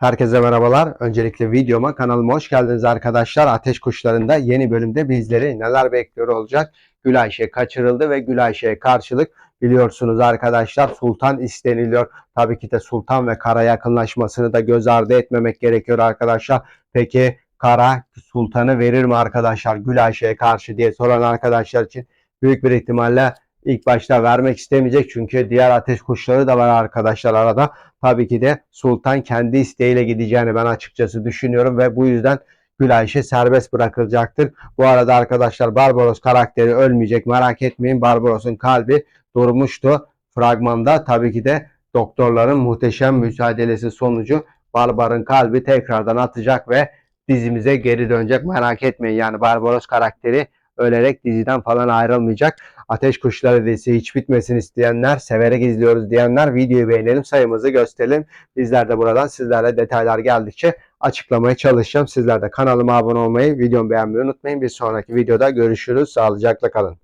Herkese merhabalar. Öncelikle videoma kanalıma hoş geldiniz arkadaşlar. Ateş Kuşları'nda yeni bölümde bizleri neler bekliyor olacak? Gülayşe kaçırıldı ve Gülayşe'ye karşılık biliyorsunuz arkadaşlar Sultan isteniliyor. Tabii ki de Sultan ve Kara yakınlaşmasını da göz ardı etmemek gerekiyor arkadaşlar. Peki Kara Sultan'ı verir mi arkadaşlar Gülayşe'ye karşı diye soran arkadaşlar için büyük bir ihtimalle ilk başta vermek istemeyecek. Çünkü diğer ateş kuşları da var arkadaşlar arada tabii ki de Sultan kendi isteğiyle gideceğini ben açıkçası düşünüyorum ve bu yüzden Gülayşe serbest bırakılacaktır. Bu arada arkadaşlar Barbaros karakteri ölmeyecek merak etmeyin. Barbaros'un kalbi durmuştu. Fragmanda tabii ki de doktorların muhteşem mücadelesi sonucu Barbar'ın kalbi tekrardan atacak ve dizimize geri dönecek merak etmeyin. Yani Barbaros karakteri ölerek diziden falan ayrılmayacak. Ateş Kuşları dizisi hiç bitmesin isteyenler, severek izliyoruz diyenler videoyu beğenelim, sayımızı gösterelim. Bizler de buradan sizlerle detaylar geldikçe açıklamaya çalışacağım. Sizler de kanalıma abone olmayı, videomu beğenmeyi unutmayın. Bir sonraki videoda görüşürüz. Sağlıcakla kalın.